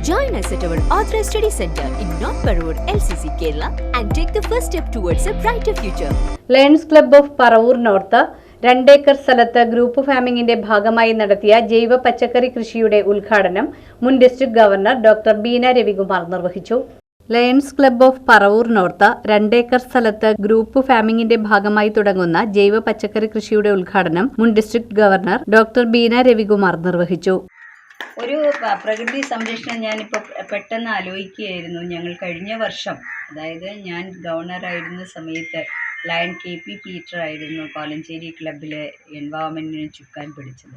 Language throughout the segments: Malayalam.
Join us at our Authorized Study Center in North Parur, LCC, Kerala, and take the first step towards a brighter future. Lions club of Paravur North രണ്ടേക്കർ സ്ഥലത്ത് ഗ്രൂപ്പ് ഫാമിംഗിന്റെ ഭാഗമായി നടത്തിയ ജൈവ പച്ചക്കറി കൃഷിയുടെ ഉദ്ഘാടനം മുൻ district governor doctor Beena Ravikumar നിർവഹിച്ചു. Lions club of Paravur North രണ്ടേക്കർ സ്ഥലത്ത് ഗ്രൂപ്പ് ഫാമിംഗിന്റെ ഭാഗമായി തുടങ്ങുന്ന ജൈവ പച്ചക്കറി കൃഷിയുടെ ഉദ്ഘാടനം മുൻ district governor doctor Beena Ravikumar നിർവഹിച്ചു. ഒരു പ്രകൃതി സംരക്ഷണം ഞാനിപ്പോൾ പെട്ടെന്ന് ആലോചിക്കുകയായിരുന്നു. ഞങ്ങൾ കഴിഞ്ഞ വർഷം അതായത് ഞാൻ ഗവർണറായിരുന്ന സമയത്ത് ലയൺ കെ പി പീറ്റർ ആയിരുന്നു കോലഞ്ചേരി ക്ലബിലെ എൻവയോൺമെന്റിന് ചുക്കാൻ പിടിച്ചത്.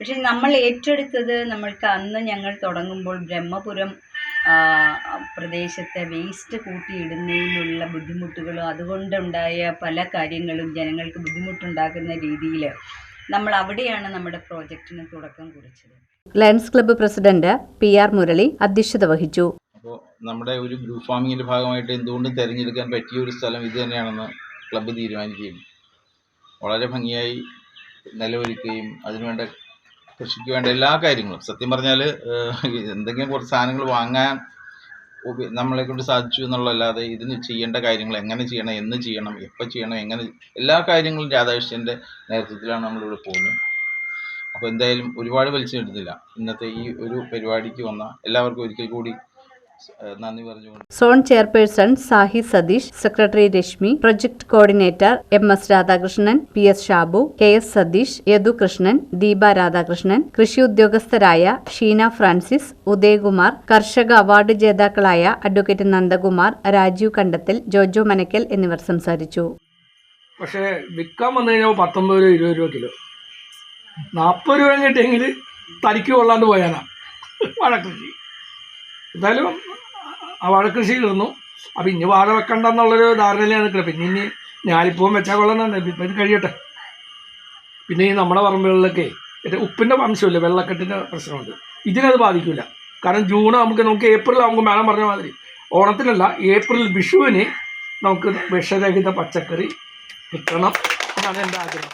പക്ഷെ നമ്മൾ ഏറ്റെടുത്തത് നമ്മൾക്ക് അന്ന് ഞങ്ങൾ തുടങ്ങുമ്പോൾ ബ്രഹ്മപുരം പ്രദേശത്തെ വേസ്റ്റ് കൂട്ടിയിടുന്നതിനുള്ള ബുദ്ധിമുട്ടുകളും അതുകൊണ്ടുണ്ടായ പല കാര്യങ്ങളും ജനങ്ങൾക്ക് ബുദ്ധിമുട്ടുണ്ടാക്കുന്ന രീതിയിൽ നമ്മൾ അവിടെയാണ് നമ്മുടെ പ്രോജക്റ്റിന് തുടക്കം കുറിച്ചത്. Lions club president P R Murali അധ്യക്ഷത വഹിച്ചു. അപ്പോൾ നമ്മുടെ ഒരു ഗ്രൂപ്പ് ഫാമിങ്ങിന്റെ ഭാഗമായിട്ട് എന്തുകൊണ്ടും തിരഞ്ഞെടുക്കാൻ പറ്റിയ ഒരു സ്ഥലം ഇത് തന്നെയാണെന്ന് ക്ലബ്ബ് തീരുമാനിക്കുകയും വളരെ ഭംഗിയായി നിലവൊരുക്കുകയും അതിനുവേണ്ട കൃഷിക്ക് വേണ്ട എല്ലാ കാര്യങ്ങളും. സത്യം പറഞ്ഞാൽ എന്തെങ്കിലും കുറച്ച് സാധനങ്ങൾ വാങ്ങാൻ നമ്മളെ കൊണ്ട് സാധിച്ചു എന്നുള്ളതല്ലാതെ ഇതിന് ചെയ്യേണ്ട കാര്യങ്ങൾ എങ്ങനെ ചെയ്യണം എന്ന് ചെയ്യണം എപ്പോൾ ചെയ്യണം എങ്ങനെ എല്ലാ കാര്യങ്ങളും രാധാകൃഷ്ണന്റെ നേതൃത്വത്തിലാണ് നമ്മളിവിടെ പോകുന്നത്. അപ്പോൾ എന്തായാലും ഒരുപാട് വലിച്ചെടുത്തില്ല ഇന്നത്തെ ഈ ഒരു പരിപാടിക്ക് വന്ന എല്ലാവർക്കും ഒരിക്കൽ കൂടി നന്ദി പറഞ്ഞുകൊണ്ട്. Zone chairperson Sahi Satheesh secretary Reshmi project coordinator M S Radhakrishnan P S Shabu K S Satheesh Yadu Krishnan Deepa Radhakrishnan കൃഷി ഉദ്യോഗസ്ഥരായ ഷീന ഫ്രാൻസിസ് ഉദയകുമാർ കർഷക അവാർഡ് ജേതാക്കളായ അഡ്വക്കേറ്റ് നന്ദകുമാർ രാജീവ് കണ്ടത്തിൽ ജോജോ മനക്കൽ എന്നിവർ സംസാരിച്ചു. പക്ഷേ വിൽക്കാൻ വന്നു കഴിഞ്ഞാൽ പത്തൊമ്പത് രൂപ ഇരുപത് രൂപ കിലോ. നാൽപ്പത് രൂപ കിട്ടിയെങ്കിൽ തനിക്ക് കൊള്ളാണ്ട് പോയാനാ. വാഴക്കൃഷി എന്തായാലും ആ വാഴക്കൃഷി തീർന്നു അപ്പം ഇനി വാഴ വെക്കണ്ട എന്നുള്ളൊരു ധാരണയിലാണ് നിൽക്കുന്നത് പിന്നെ ഇനി ഞാലിപ്പൂവൻ വെച്ചാൽ കൊള്ളാന്നുണ്ട് ഇപ്പം ഇത് കഴിയട്ടെ. പിന്നെ ഈ നമ്മുടെ പറമ്പുകളിലൊക്കെ ഉപ്പിന്റെ വംശമില്ല? വെള്ളക്കെട്ടിന്റെ പ്രശ്നമുണ്ട്. ഇതിനത് ബാധിക്കില്ല കാരണം ജൂൺ നമുക്ക് നമുക്ക് ഏപ്രിൽ ആകുമ്പോൾ മേളം പറഞ്ഞ മാതിരി. ഓണത്തിനല്ല ഏപ്രിൽ വിഷുവിന് നമുക്ക് വിഷരഹിത പച്ചക്കറി കിട്ടണം എന്നാണ് എന്റെ ആഗ്രഹം.